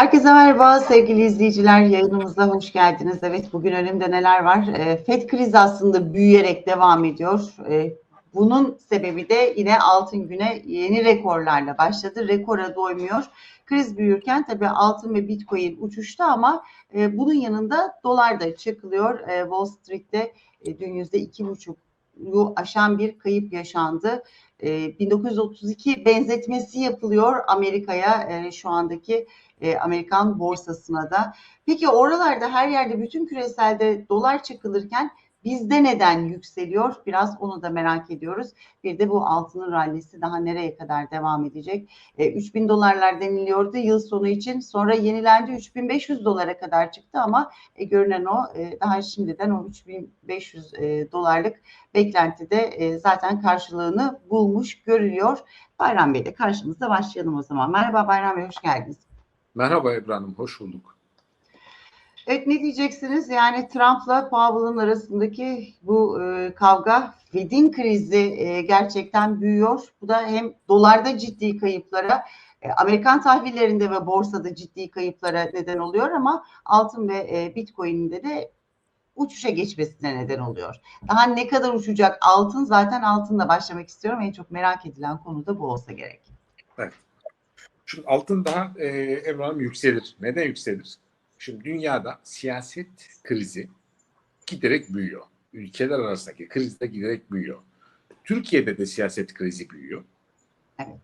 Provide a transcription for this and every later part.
Herkese merhaba sevgili izleyiciler. Yayınımıza hoş geldiniz. Evet bugün önümde neler var? E, FED krizi aslında büyüyerek devam ediyor. E, bunun sebebi de yine altın güne yeni rekorlarla başladı. Rekora doymuyor. Kriz büyürken tabii altın ve bitcoin uçuştu ama e, bunun yanında dolar da çakılıyor. E, Wall Street'te e, dün yüzde iki buçuğu aşan bir kayıp yaşandı. E, 1932 benzetmesi yapılıyor Amerika'ya e, şu andaki e, Amerikan borsasına da. Peki oralarda her yerde bütün küreselde dolar çakılırken bizde neden yükseliyor? Biraz onu da merak ediyoruz. Bir de bu altının rallisi daha nereye kadar devam edecek? E, 3000 dolarlar deniliyordu yıl sonu için. Sonra yenilendi 3500 dolara kadar çıktı ama e, görünen o e, daha şimdiden o 3500 e, dolarlık beklentide e, zaten karşılığını bulmuş görülüyor. Bayram Bey de karşımızda başlayalım o zaman. Merhaba Bayram Bey hoş geldiniz. Merhaba Ebru Hanım, hoş bulduk. Evet ne diyeceksiniz? Yani Trump'la Powell'ın arasındaki bu e, kavga, Fed'in krizi e, gerçekten büyüyor. Bu da hem dolarda ciddi kayıplara, e, Amerikan tahvillerinde ve borsada ciddi kayıplara neden oluyor ama altın ve e, Bitcoin'de de uçuşa geçmesine neden oluyor. Daha ne kadar uçacak altın? Zaten altınla başlamak istiyorum. En çok merak edilen konu da bu olsa gerek. Evet. Şimdi altın daha e, Ebru Hanım yükselir. Neden yükselir? Şimdi dünyada siyaset krizi giderek büyüyor. Ülkeler arasındaki kriz de giderek büyüyor. Türkiye'de de siyaset krizi büyüyor. Evet.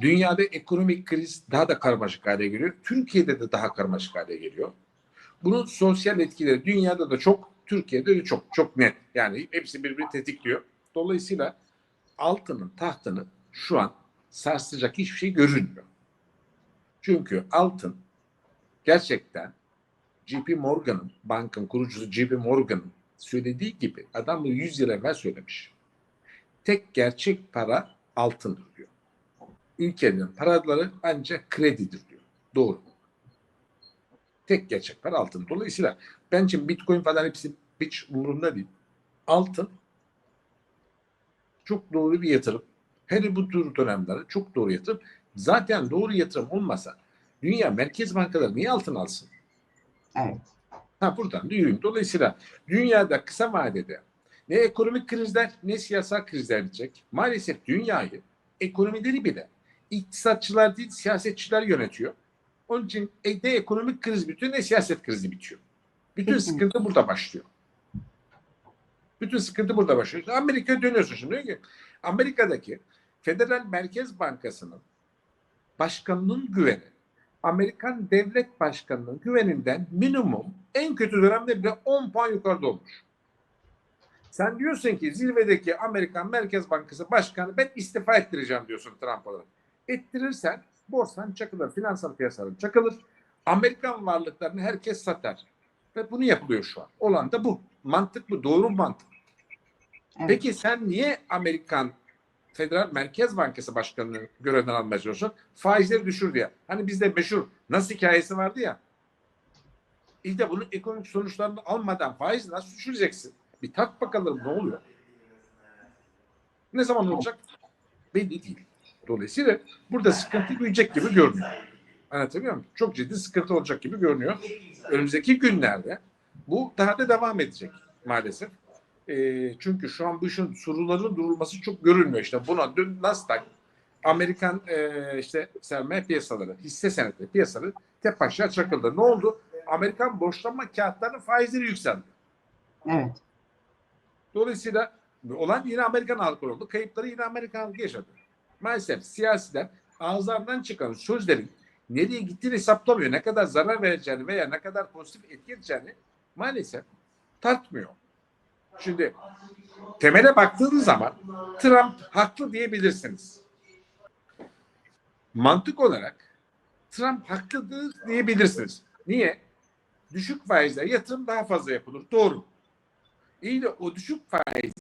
Dünyada ekonomik kriz daha da karmaşık hale geliyor. Türkiye'de de daha karmaşık hale geliyor. Bunun sosyal etkileri dünyada da çok, Türkiye'de de çok, çok net. Yani hepsi birbirini tetikliyor. Dolayısıyla altının tahtını şu an sarsacak hiçbir şey görünmüyor. Çünkü altın gerçekten JP Morgan'ın, bankın kurucusu JP Morgan'ın söylediği gibi adam bunu 100 yıl evvel söylemiş. Tek gerçek para altındır diyor. Ülkenin paraları ancak kredidir diyor. Doğru. Tek gerçek para altın. Dolayısıyla bence Bitcoin falan hepsi hiç umurumda değil. Altın çok doğru bir yatırım. Hele bu tür dönemlerde çok doğru yatırım. Zaten doğru yatırım olmasa dünya merkez bankaları niye altın alsın? Evet. Ha buradan da. Dolayısıyla dünyada kısa vadede ne ekonomik krizler ne siyasal krizler bitecek. Maalesef dünyayı ekonomileri bile iktisatçılar değil siyasetçiler yönetiyor. Onun için e, ne ekonomik kriz bitiyor ne siyaset krizi bitiyor. Bütün sıkıntı burada başlıyor. Bütün sıkıntı burada başlıyor. Amerika'ya dönüyorsun şimdi. Diyor ki Amerika'daki Federal Merkez Bankası'nın başkanının güveni Amerikan devlet başkanının güveninden minimum en kötü dönemde bile 10 puan yukarıda olmuş. Sen diyorsun ki zirvedeki Amerikan Merkez Bankası Başkanı ben istifa ettireceğim diyorsun Trump'a. Ettirirsen borsan çakılır, finansal piyasaların çakılır. Amerikan varlıklarını herkes satar. Ve bunu yapılıyor şu an. Olan da bu. Mantık bu. Doğru mantık. Evet. Peki sen niye Amerikan Federal Merkez Bankası Başkanı'nı görevden almaya çalışıyorsun? Faizleri düşür diye. Hani bizde meşhur nasıl hikayesi vardı ya. De bunun ekonomik sonuçlarını almadan faiz nasıl düşüreceksin? Bir tak bakalım ne oluyor? Ne zaman olacak? Belli değil. Dolayısıyla burada sıkıntı büyüyecek gibi görünüyor. Anlatabiliyor muyum? Çok ciddi sıkıntı olacak gibi görünüyor. Önümüzdeki günlerde bu daha da devam edecek maalesef. E, çünkü şu an bu işin soruların durulması çok görülmüyor. İşte buna dün Nasdaq, Amerikan e, işte sermaye piyasaları, hisse senetleri piyasaları tek aşağı çakıldı. Ne oldu? Amerikan borçlanma kağıtlarının faizleri yükseldi. Evet. Dolayısıyla olan yine Amerikan halkı oldu. Kayıpları yine Amerikan halkı yaşadı. Maalesef siyasiler ağızlarından çıkan sözlerin nereye gittiğini hesaplamıyor. Ne kadar zarar vereceğini veya ne kadar pozitif etki edeceğini maalesef tartmıyor. Şimdi temele baktığınız zaman Trump haklı diyebilirsiniz. Mantık olarak Trump haklıdır diyebilirsiniz. Niye? Düşük faizle yatırım daha fazla yapılır. Doğru. İyi de o düşük faiz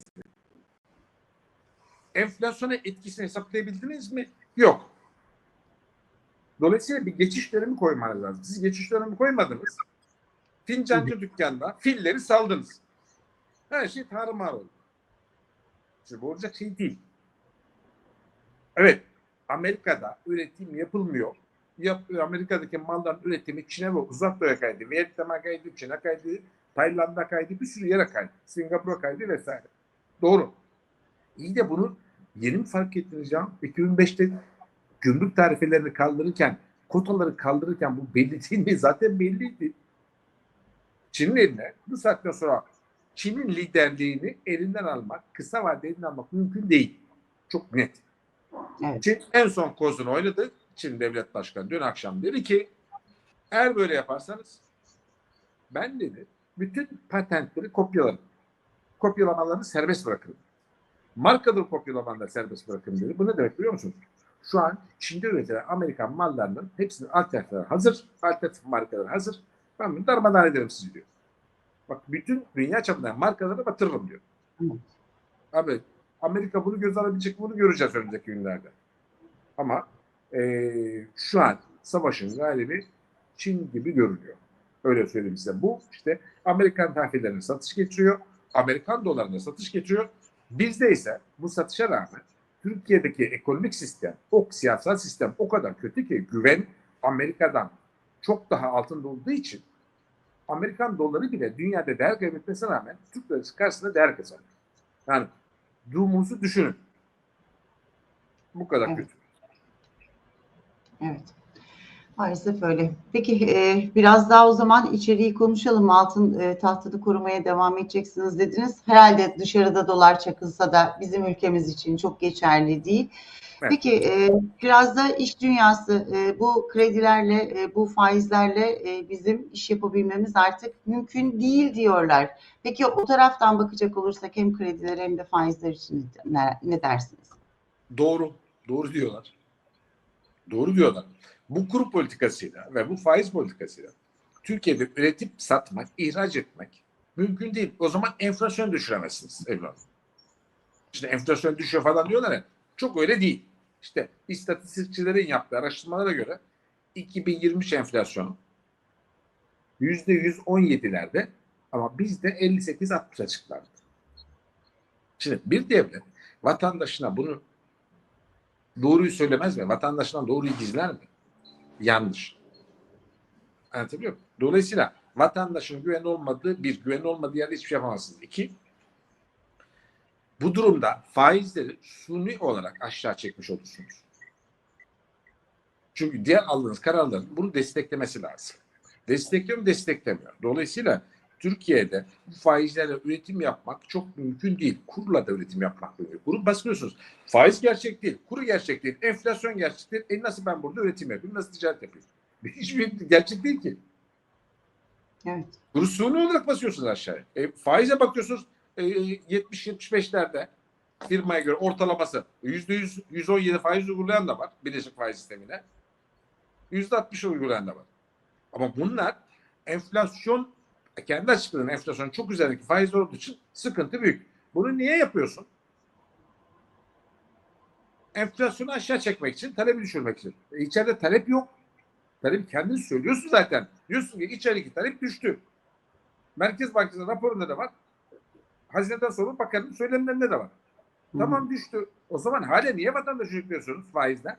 enflasyona etkisini hesaplayabildiniz mi? Yok. Dolayısıyla bir geçiş dönemi koymanız lazım. Siz geçiş dönemi koymadınız. Fincancı dükkanda filleri saldınız. Her şey tarumar oldu. Şimdi olacak şey değil. Evet, Amerika'da üretim yapılmıyor. yap, Amerika'daki malların üretimi Çin'e ve uzak doğuya kaydı. Vietnam'a kaydı, Çin'e kaydı, Tayland'a kaydı, bir sürü yere kaydı. Singapur'a kaydı vesaire. Doğru. İyi de bunu yeni mi fark ettiniz ya? 2005'te gümrük tarifelerini kaldırırken, kotaları kaldırırken bu belli değil mi? Zaten belliydi. Çin'in eline bu saatten sonra Çin'in liderliğini elinden almak, kısa vadede elinden almak mümkün değil. Çok net. Evet. Çin en son kozunu oynadı. Çin Devlet Başkanı dün akşam dedi ki eğer böyle yaparsanız ben dedi bütün patentleri kopyalarım. Kopyalamalarını serbest bırakırım. Markadır kopyalamanı da serbest bırakırım dedi. Bu ne demek biliyor musunuz? Şu an Çin'de üretilen Amerikan mallarının hepsinin alternatifleri hazır. Alternatif markaları hazır. Ben bunu darmadağın ederim sizi diyor. Bak bütün dünya çapında markaları batırırım diyor. Evet. Abi Amerika bunu göz alabilecek bunu göreceğiz önümüzdeki günlerde. Ama eee, şu an savaşın galibi Çin gibi görünüyor. Öyle söyleyeyim size. Bu işte Amerikan tahvillerine satış getiriyor. Amerikan dolarına satış getiriyor. Bizde ise bu satışa rağmen Türkiye'deki ekonomik sistem, o siyasal sistem o kadar kötü ki güven Amerika'dan çok daha altında olduğu için Amerikan doları bile dünyada değer kaybetmesine rağmen Türk lirası karşısında değer kazanıyor. Yani durumumuzu düşünün. Bu kadar Evet. kötü. Evet. Maalesef öyle. Peki e, biraz daha o zaman içeriği konuşalım. Altın e, tahtada korumaya devam edeceksiniz dediniz. Herhalde dışarıda dolar çakılsa da bizim ülkemiz için çok geçerli değil. Evet. Peki e, biraz da iş dünyası e, bu kredilerle, e, bu faizlerle e, bizim iş yapabilmemiz artık mümkün değil diyorlar. Peki o taraftan bakacak olursak hem krediler hem de faizler için ne, ne dersiniz? Doğru. Doğru diyorlar. Doğru diyorlar. Bu kur politikasıyla ve bu faiz politikasıyla Türkiye'de üretip satmak, ihraç etmek mümkün değil. O zaman enflasyon düşüremezsiniz evladım. İşte enflasyon düşüyor falan diyorlar ya. Çok öyle değil. İşte istatistikçilerin yaptığı araştırmalara göre 2023 enflasyonu %117'lerde ama bizde 58-60 açıklandı. Şimdi bir devlet vatandaşına bunu doğruyu söylemez mi? Vatandaşından doğruyu gizler mi? Yanlış. Anlatabiliyor muyum? Dolayısıyla vatandaşın güven olmadığı bir, güven olmadığı yerde hiçbir şey yapamazsınız. İki, bu durumda faizleri suni olarak aşağı çekmiş olursunuz. Çünkü diğer aldığınız kararların bunu desteklemesi lazım. Destekliyor mu? Desteklemiyor. Dolayısıyla Türkiye'de bu faizlerle üretim yapmak çok mümkün değil. Kurla da üretim yapmak mümkün. Kuru basıyorsunuz. Faiz gerçek değil. Kuru gerçek değil. Enflasyon gerçek değil. E nasıl ben burada üretim yapayım? Nasıl ticaret yapayım? Hiçbir gerçek değil ki. Evet. Kuru suni olarak basıyorsunuz aşağıya. E, faize bakıyorsunuz 70-75'lerde firmaya göre ortalaması %100, 117 faiz uygulayan da var. Birleşik faiz sistemine. %60 uygulayan da var. Ama bunlar enflasyon kendi açıklarının enflasyon çok üzerindeki faiz olduğu için sıkıntı büyük. Bunu niye yapıyorsun? Enflasyonu aşağı çekmek için, talebi düşürmek için. E, içeride talep yok. Talep kendin söylüyorsun zaten. Diyorsun ki içerideki talep düştü. Merkez Bankası'nın raporunda da var. Hazineden sonra bakanın söylemlerinde de var. Hı. Tamam düştü. O zaman hala niye vatandaşı yüklüyorsunuz faizden?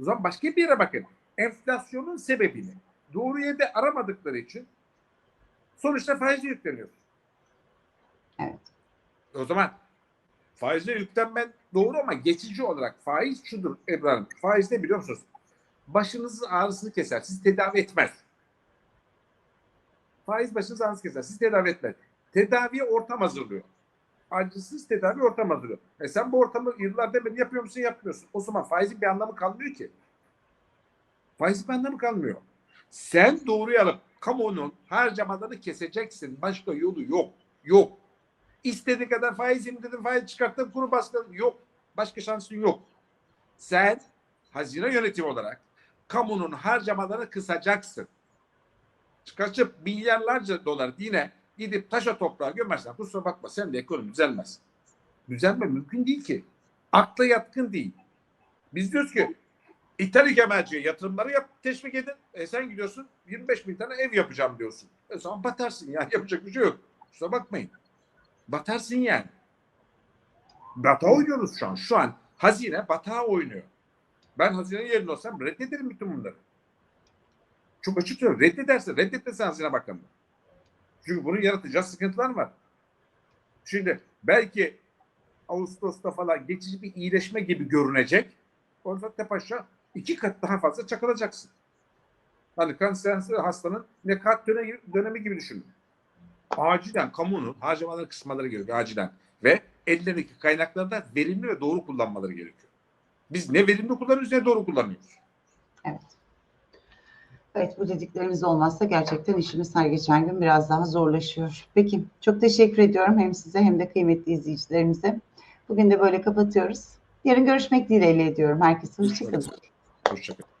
O zaman başka bir yere bakın. Enflasyonun sebebini doğru yerde aramadıkları için sonuçta faizle yükleniyor. Evet. O zaman faizle yüklenmen doğru ama geçici olarak faiz şudur Ebru. Faiz ne biliyor musunuz? Başınızın ağrısını keser. Sizi tedavi etmez. Faiz başınızın ağrısını keser. Sizi tedavi etmez. Tedaviye ortam hazırlıyor. Acısız tedavi ortam hazırlıyor. E sen bu ortamı yıllardan beri yapıyor musun yapmıyorsun. O zaman faizin bir anlamı kalmıyor ki. Faizin bir anlamı kalmıyor. Sen doğruyu alıp kamunun harcamalarını keseceksin. Başka yolu yok. Yok. İstediğin kadar faiz indirdin, faiz çıkarttın, kuru bastın. Yok. Başka şansın yok. Sen hazine yönetimi olarak kamunun harcamalarını kısacaksın. Çıkartıp milyarlarca dolar yine gidip taşa toprağa gömersen kusura bakma sen de ekonomi düzelmez. Düzelme mümkün değil ki. Akla yatkın değil. Biz diyoruz ki İthal ikemelciye yatırımları yap, teşvik edin. E sen gidiyorsun 25 bin tane ev yapacağım diyorsun. E zaman batarsın yani yapacak bir şey yok. Kusura bakmayın. Batarsın yani. Batağa oynuyoruz şu an. Şu an hazine batağa oynuyor. Ben hazinenin yerinde olsam reddederim bütün bunları. Çok açık söylüyorum. Reddederse reddetmesin Hazine Bakanı. Çünkü bunun yaratacağı sıkıntılar var. Şimdi belki Ağustos'ta falan geçici bir iyileşme gibi görünecek. Orada tepaşa iki kat daha fazla çakılacaksın. Hani kanser hastanın nekat dönemi, dönemi gibi düşünün. Acilen kamunun harcamaları kısmaları gerekiyor acilen. Ve ellerindeki kaynakları da verimli ve doğru kullanmaları gerekiyor. Biz ne verimli kullanıyoruz ne doğru kullanıyoruz. Evet. Evet bu dediklerimiz olmazsa gerçekten işimiz her geçen gün biraz daha zorlaşıyor. Peki çok teşekkür ediyorum hem size hem de kıymetli izleyicilerimize. Bugün de böyle kapatıyoruz. Yarın görüşmek dileğiyle ediyorum. Herkese hoşçakalın. Hoşçakalın.